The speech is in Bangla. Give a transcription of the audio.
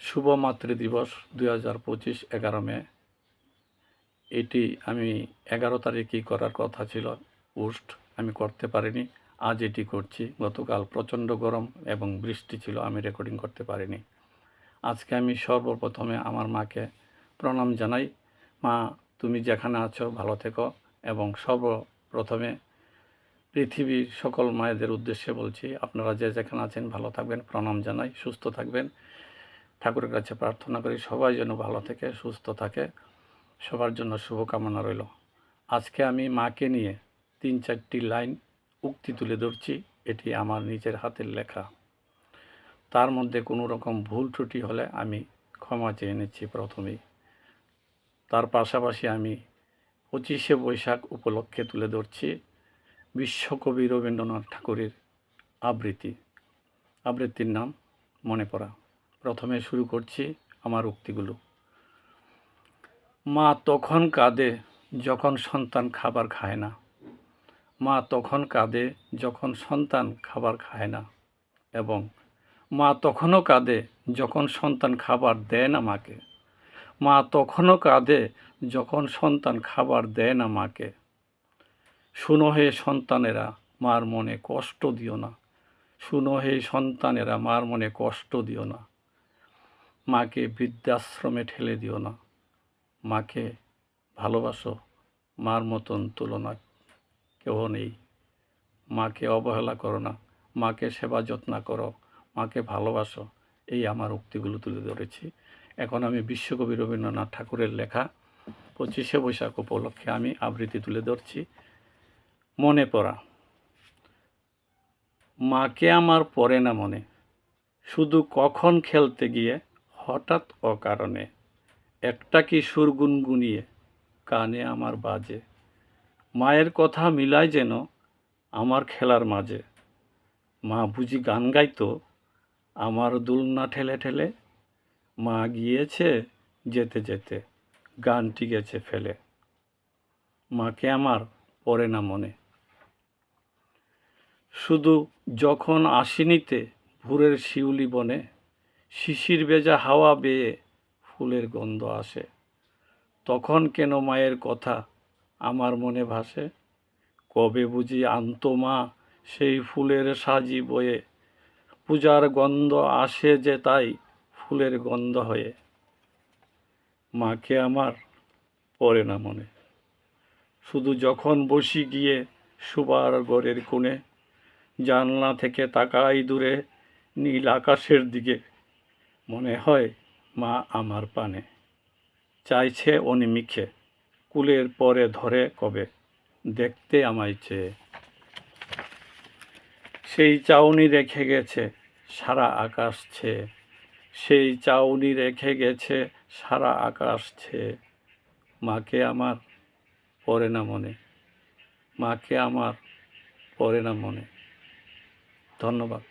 শুভ মাতৃ দিবস দুই হাজার পঁচিশ এগারো মে। এটি আমি এগারো তারিখেই করার কথা ছিল, পোস্ট আমি করতে পারিনি। আজ এটি করছি। গতকাল প্রচণ্ড গরম এবং বৃষ্টি ছিল, আমি রেকর্ডিং করতে পারিনি। আজকে আমি সর্বপ্রথমে আমার মাকে প্রণাম জানাই। মা, তুমি যেখানে আছো ভালো থেকো এবং সর্বপ্রথমে পৃথিবীর সকল মায়েদের উদ্দেশ্যে বলছি, আপনারা যে যেখানে আছেন ভালো থাকবেন, প্রণাম জানাই, সুস্থ থাকবেন। ঠাকুরের কাছে প্রার্থনা করি, সবাই যেন ভালো থেকে, সুস্থ থাকে। সবার জন্য শুভকামনা রইল। আজকে আমি মাকে নিয়ে তিন চারটি লাইন উক্তি তুলে ধরছি। এটি আমার নিজের হাতের লেখা। তার মধ্যে কোনো রকম ভুল ত্রুটি হলে আমি ক্ষমা চেয়ে নিচ্ছি প্রথমেই। তার পাশাপাশি আমি পঁচিশে বৈশাখ উপলক্ষে তুলে ধরছি বিশ্বকবি রবীন্দ্রনাথ ঠাকুরের আবৃত্তি। আবৃত্তির নাম মনে পড়া। প্রথমে শুরু করছি আমার উক্তিগুলো। মা তখন কাঁদে যখন সন্তান খাবার খায় না। মা তখন কাঁদে যখন সন্তান খাবার খায় না। এবং মা তখনও কাঁদে যখন সন্তান খাবার দেয় না মাকে। মা তখনও কাঁদে যখন সন্তান খাবার দেয় না মাকে। শুনো হে সন্তানেরা, মার মনে কষ্ট দিও না। শুনো হে সন্তানেরা, মার মনে কষ্ট দিও না। মাকে বৃদ্ধাশ্রমে ঠেলে দিও না। মাকে ভালোবাসো, মার মতন তুলনা কেউ নেই। মাকে অবহেলা করো না, মাকে সেবা যত্ন করো, মাকে ভালোবাসো, এই আমার উক্তিগুলো তুলে ধরেছি। এখন আমি বিশ্বকবি রবীন্দ্রনাথ ঠাকুরের লেখা পঁচিশে বৈশাখ উপলক্ষে আমি আবৃত্তি তুলে ধরছি। মনে পড়া, মাকে আমার পড়ে না মনে, শুধু কখন খেলতে গিয়ে হঠাৎ অকারণে একটা কি সুর গুনগুনিয়ে কানে আমার বাজে। মায়ের কথা মিলায় যেন আমার খেলার মাঝে। মা বুঝি গান গাইতো, আমার দুলনা ঠেলে ঠেলে। মা গিয়েছে যেতে যেতে, গানটি গেছে ফেলে। মাকে আমার পড়ে না মনে। শুধু যখন আসিনিতে ভোরের শিউলি বনে শিশির ভেজা হাওয়া বেয়ে ফুলের গন্ধ আসে। তখন কেন মায়ের কথা আমার মনে ভাসে? কবে বুঝি আনত মা সেই ফুলের সাজি বয়ে? পূজার গন্ধ আসে যে তাই ফুলের গন্ধ হয়ে। মাকে আমার পড়ে না মনে। শুধু যখন বসি গিয়ে সুবার গড়ের কোণে, জানলা থেকে তাকাই দূরে, নীল আকাশের দিকে। মনে হয় মা আমার পানে। চাইছে অনিমিখে কুলের পরে ধরে কবে? দেখতে আমায় চেয়ে। সেই চাউনি রেখে গেছে সারা আকাশ ছেয়ে। সেই চাউনি রেখে গেছে সারা আকাশ ছেয়ে। মাকে আমার পড়ে না মনে। মাকে আমার পড়ে না মনে। ধন্যবাদ।